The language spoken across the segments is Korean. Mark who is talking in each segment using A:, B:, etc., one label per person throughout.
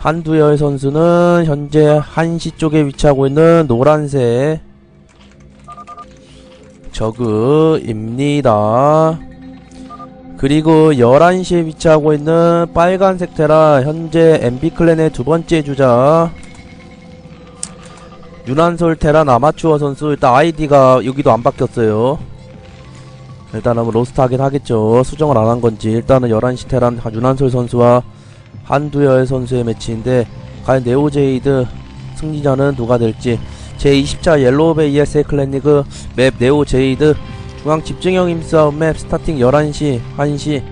A: 한두열 선수는 현재 1시 쪽에 위치하고 있는 노란색 저그입니다. 그리고 11시에 위치하고 있는 빨간색 테라 현재 MB 클랜의 두 번째 주자 유난솔 테란 아마추어 선수 일단 아이디가 여기도 안 바뀌었어요. 일단은 뭐 로스트 하긴 하겠죠. 수정을 안 한 건지 일단은 11시 테란 유난솔 선수와 한두열 선수의 매치인데 과연 네오제이드 승리자는 누가 될지. 제20차 옐로우베이 ESA 클랜리그 맵 네오제이드 중앙 집중형 힘싸움 맵 스타팅 11시, 1시,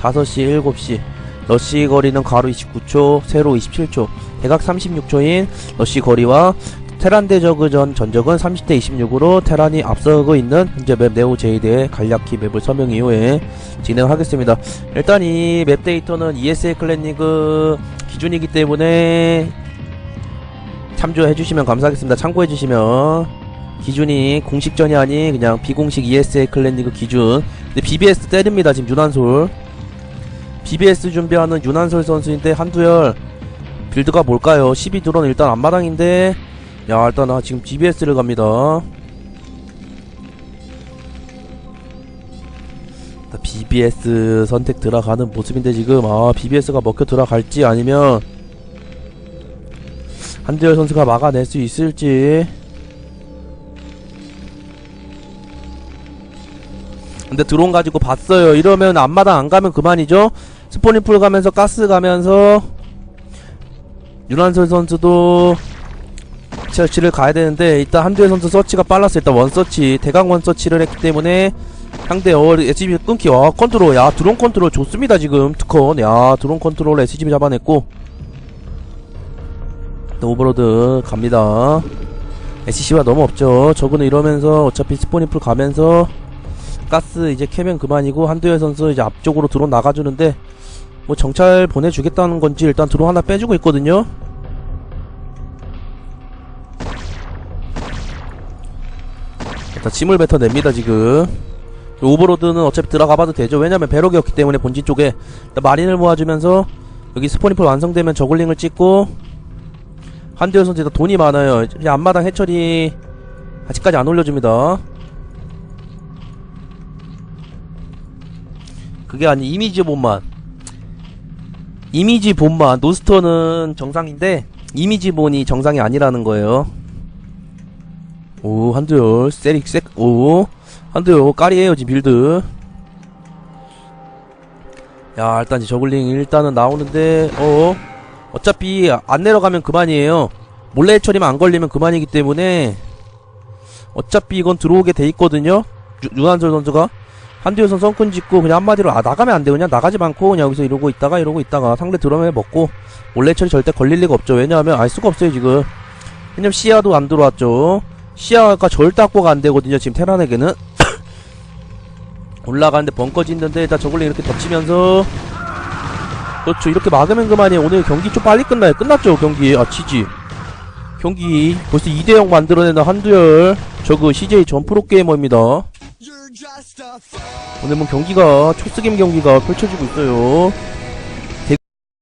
A: 5시, 7시. 러시 거리는 가로 29초, 세로 27초. 대각 36초인 러시 거리와 테란 대 저그전 전적은 30대 26으로 테란이 앞서고 있는 현재 맵 네오 제이드의 간략히 맵을 설명 이후에 진행하겠습니다. 일단 이 맵 데이터는 ESA 클랜 리그 기준이기 때문에 참조해 주시면 감사하겠습니다. 참고해 주시면 기준이 공식전이 아닌 그냥 비공식 ESA 클랜 리그 기준. 근데 BBS 때립니다. 지금 유난솔. BBS 준비하는 유난솔 선수인데 한두열 빌드가 뭘까요? 12 드론 일단 앞마당인데 야 일단 아, 지금 BBS를 갑니다. BBS 선택 들어가는 모습인데 지금 아 BBS가 먹혀 들어갈지 아니면 한두열 선수가 막아낼 수 있을지. 근데 드론 가지고 봤어요. 이러면 앞마당 안 가면 그만이죠? 스포니풀 가면서 가스 가면서 유난솔 선수도 서치를 가야 되는데 일단 한두열 선수 서치가 빨랐어 일단 원서치 대강 원 서치를 했기 때문에 상대 어 SGB 끊기 와 컨트롤 야 드론 컨트롤 좋습니다 지금 특컨 야 드론 컨트롤 SGB 잡아냈고. 또 오버로드 갑니다. SCC가 너무 없죠. 저거는 이러면서 어차피 스포니풀 가면서 가스 이제 캐면 그만이고 한두열 선수 이제 앞쪽으로 드론 나가주는데 뭐 정찰 보내주겠다는 건지 일단 드론 하나 빼주고 있거든요 일단 짐을 뱉어냅니다 지금. 오버로드는 어차피 들어가봐도 되죠. 왜냐면 배럭이 없기 때문에 본진 쪽에 마린을 모아주면서 여기 스포니풀 완성되면 저글링을 찍고 한두열 선수 일단 돈이 많아요. 이제 앞마당 해처리 아직까지 안 올려줍니다. 그게 아니 이미지 본만. 이미지 본만. 노스터는 정상인데 이미지 본이 정상이 아니라는 거예요 오 한두열 세릭 섹오. 한두열 까리에요 지금 빌드. 야 일단 이제 저글링 일단은 나오는데 어 어차피 안 내려가면 그만이에요. 몰래 처리만 안 걸리면 그만이기 때문에. 어차피 이건 들어오게 돼 있거든요. 유, 유한솔 선수가. 한두열 선수 성큰 짓고 그냥 한마디로 아 나가면 안 돼 그냥 나가지 않고 그냥 여기서 이러고 있다가 이러고 있다가 상대 드럼에 먹고 몰래 처리 절대 걸릴 리가 없죠. 왜냐하면 알 수가 없어요 지금. 왜냐면 시야도 안 들어왔죠 시야가 절대 확보가 안 되거든요 지금 테란에게는. 올라가는데 벙커 짓는데 일단 저걸로 이렇게 덮치면서. 그렇죠. 이렇게 막으면 그만이에요 오늘 경기 좀 빨리 끝나요. 끝났죠 경기. 아 지지. 경기 벌써 2대0 만들어내는 한두열. 저그 CJ 전 프로게이머입니다. 오늘 뭐 경기가 초스겜 경기가 펼쳐지고 있어요